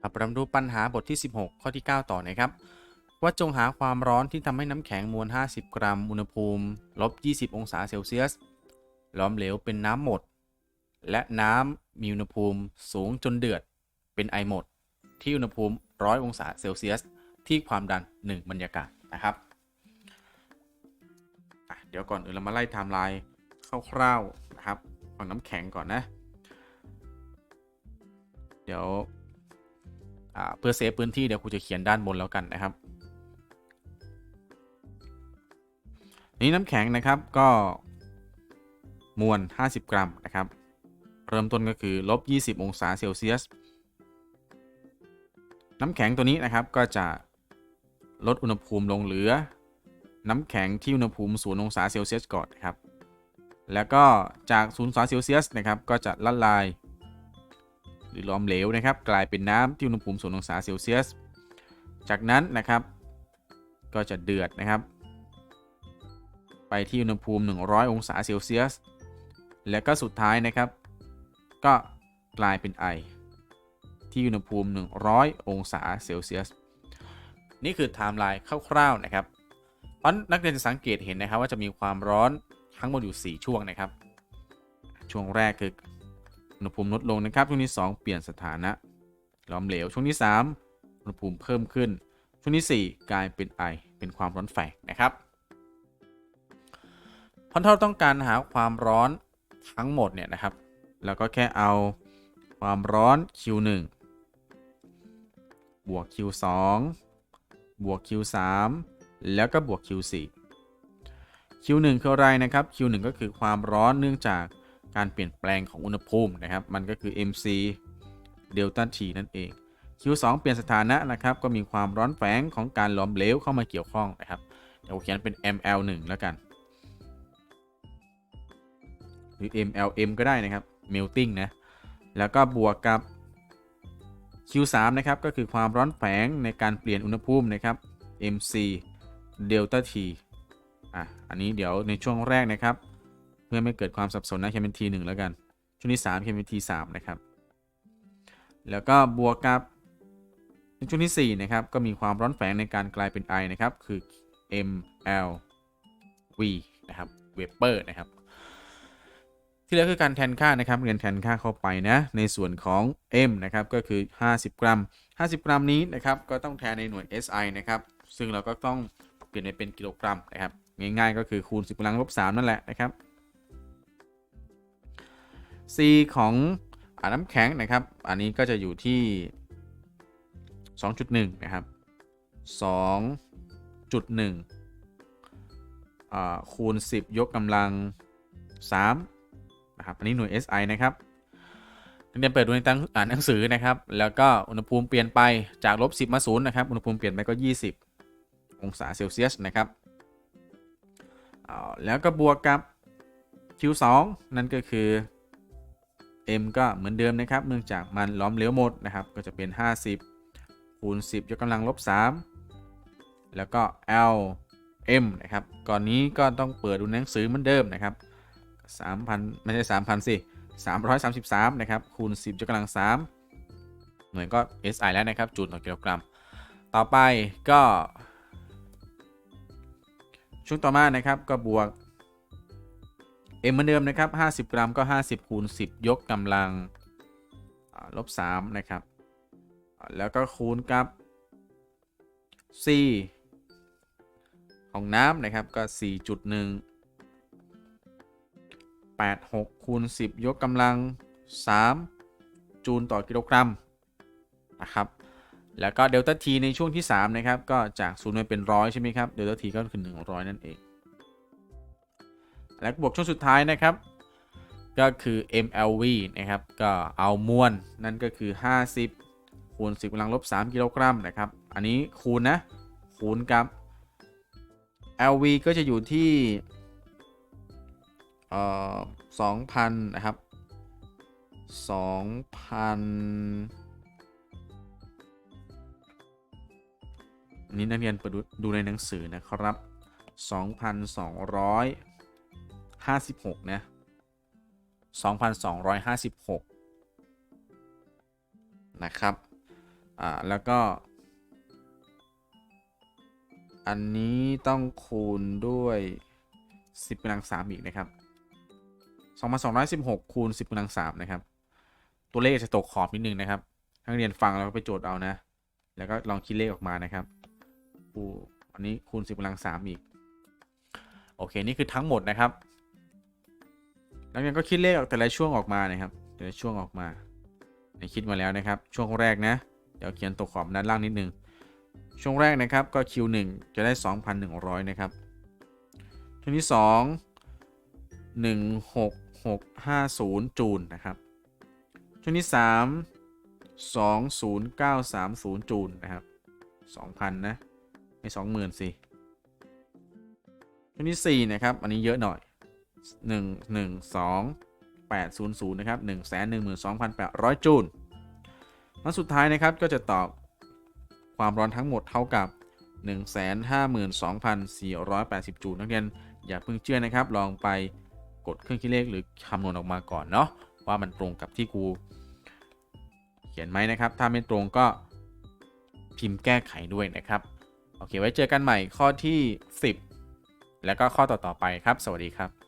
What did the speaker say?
ครับเราดูปัญหาบทที่ 16 ข้อที่ 9 ต่อนะครับว่าจงหาความร้อนที่ทำให้น้ำแข็งมวล 50 กรัม อุณหภูมิลบ 20 องศาเซลเซียส ล้อมเหลวเป็นน้ำหมด และน้ำมีอุณหภูมิสูงจนเดือด เป็นไอหมด ที่อุณหภูมิ 100 องศาเซลเซียส ที่ความดัน 1 บรรยากาศนะครับ เดี๋ยวก่อนอื่นเรามาไล่ไทม์ไลน์คร่าวๆนะครับของน้ำแข็งก่อนนะ เดี๋ยว เพื่อเซฟพื้นที่เดี๋ยวครูจะเขียนด้านบนแล้วกันนะครับนี่น้ำแข็งนะครับก็มวล 50 กรัมนะครับ เริ่มต้นก็คือลบ 20 องศาเซลเซียส น้ำแข็งตัวนี้นะครับก็จะลดอุณหภูมิลงเหลือ น้ำแข็งที่อุณหภูมิ 0 องศาเซลเซียสก่อนนะครับ แล้วก็จาก 0 องศาเซลเซียสนะครับก็จะละลาย หรือหลอมเหลวนะครับ กลายเป็นน้ำที่อุณหภูมิ0องศาเซลเซียส จากนั้นนะครับ ก็จะเดือดนะครับ ไปที่อุณหภูมิ 100 องศาเซลเซียส และก็สุดท้ายนะครับ ก็กลายเป็นไอ ที่อุณหภูมิ 100 องศาเซลเซียส นี่คือไทม์ไลน์คร่าวๆนะครับเพราะนักเรียนจะสังเกตเห็นนะครับว่าจะมีความร้อนทั้งหมดอยู่ 4 ช่วงนะครับ ช่วงแรกคือ อุณหภูมิลดลงนะครับ ช่วงที่2เปลี่ยนสถานะหลอมเหลว ช่วงที่ 3 อุณหภูมิเพิ่มขึ้น ช่วงที่ 4 กลายเป็นไอ เป็นความร้อนแฝงนะครับพอเราต้องการหาความร้อนทั้งหมดเนี่ยนะครับเราก็แค่เอาความร้อน Q1 บวก Q2 บวก Q3 แล้วก็บวก Q4 Q1 คืออะไรนะครับ Q1 ก็คือความร้อนเนื่องจาก การเปลี่ยนแปลงของอุณหภูมินะครับ มันก็คือ mc เดลต้า t นั่นเอง Q2 เปลี่ยนสถานะนะครับ ก็มีความร้อนแฝงของการหลอมเหลวเข้ามาเกี่ยวข้องนะครับเดี๋ยวเขียนเป็น ml1 แล้วกัน หรือ mlm ก็ได้นะครับ melting นะ แล้วก็บวกกับ Q3 นะครับ ก็คือความร้อนแฝงในการเปลี่ยนอุณหภูมินะครับ mc delta t อะ อันนี้เดี๋ยวในช่วงแรกนะครับ เพื่อไม่เกิดความสับสนนะเขียนเป็น T1 แล้วกัน ช่วงที่3เขียนเป็น T3 นะครับ แล้วก็บวกกับในช่วงที่4นะครับ ก็มีความร้อนแฝงในการกลายเป็น I นะครับ คือ mlv นะครับ vapor นะครับ ที่เหลือคือการแทนค่านะครับ เรียนแทนค่าเข้าไปนะ ในส่วนของ m นะครับ ก็คือ 50 กรัม 50 กรัมนี้นะครับ ก็ต้องแทนในหน่วย SI นะครับ ซึ่งเราก็ต้องเปลี่ยนไปเป็นกิโลกรัมนะครับ ง่ายๆ ก็คือคูณ 10กำลังลบ3นั่นแหละนะครับ C ของอน้ำแข็งนะครับ อันนี้ก็จะอยู่ที่ 2.1 นะครับ 2.1อ่าคูณ 10 ยกกำลัง 3 นะครับ อันนี้หน่วย SI นะครับเรียนเปิดดูในตั้งอ่านหนังสือนะครับ แล้วก็อุณหภูมิเปลี่ยนไปจากลบ10 มา0นะครับ อุณหภูมิเปลี่ยนไปก็ 20 องศาเซลเซียสนะครับ แล้วก็บวกกับ Q2 นั่นก็คือ m ก็เหมือนเดิมนะครับ เนื่องจากมันล้อมเหลวหมดนะครับ ก็จะเป็น 50 คูณ 10 ยกกำลังลบ 3 แล้วก็ L m นะครับ ก่อนนี้ก็ต้องเปิดดูหนังสือเหมือนเดิมนะครับ 3,000 ไม่ใช่ 3,000 สิ 333 นะครับ คูณ 10 ยกกำลัง 3 หน่วยก็ SI แล้วนะครับ จูลต่อกิโลกรัม ต่อไปก็ ช่วงต่อมานะครับ ก็บวก m เหมือนเดิมนะครับ 50 กรัมก็ 50คูณ10 ยกกำลังอ่าลบ3นะครับ แล้วก็คูณกับ c ของน้ำนะครับก็ 4.1 86คูณ10 ยกกำลัง 3 จูลต่อกิโลกรัมนะครับ แล้วก็เดลต้า t ในช่วงที่ 3 นะครับ ก็จาก0มาเป็นร้อยใช่ไหมครับ เดลต้า t ก็คือ 100 นั่นเอง และบวกช่วงสุดท้ายนะครับ ก็คือ mlv นะครับ ก็เอามวลนั่นก็คือ 50 คูณ 10กำลังลบ 3 กิโลกรัมนะครับ อันนี้คูณนะ คูณกับ lv ก็จะอยู่ที่เอ่อ2,000 นะครับ 2,000อันนี้นักเรียนเปิดดูดูในหนังสือนะครับ 2,200 56นะ2,256นะครับ อ่า แล้วก็ อันนี้ต้องคูณด้วย10กำลัง3อีกนะครับ2216คูณ10กำลัง3นะครับ ตัวเลขจะตกขอบนิดนึงนะครับนักเรียนฟังแล้วก็ไปโจทย์เอานะ แล้วก็ลองคิดเลขออกมานะครับปูอันนี้คูณ10กำลัง3อีก โอเค นี่คือทั้งหมดนะครับ นักเรียนก็คิดเลขออกแต่ละช่วงออกมานะครับแต่ละช่วงออกมาคิดมาแล้วนะครับ ช่วงแรกนะ เดี๋ยวเขียนตกขอบด้านล่างนิดนึง ช่วงแรกนะครับก็ Q1 จะได้ 2,100 นะครับ ช่วงที่ 2 16650 จูลนะครับ ช่วงที่ 3 20930 จูลนะครับ 2,000 นะ ไม่ 20,000สิช่วงที่ 4 นะครับ อันนี้เยอะหน่อย 1 1 2 800นะครับ112,800 จูลมาสุดท้ายนะครับก็จะตอบความร้อนทั้งหมดเท่ากับ 152,480 จูลนักเรียนอย่าเพิ่งเชื่อนะครับ ลองไปกดเครื่องคิดเลขหรือคำนวณออกมาก่อนเนาะว่ามันตรงกับที่ครูเขียนไหมนะครับ ถ้าไม่ตรงก็พิมพ์แก้ไขด้วยนะครับ โอเค ไว้เจอกันใหม่ข้อที่ 10 แล้วก็ข้อต่อ ๆ ไปครับ สวัสดีครับ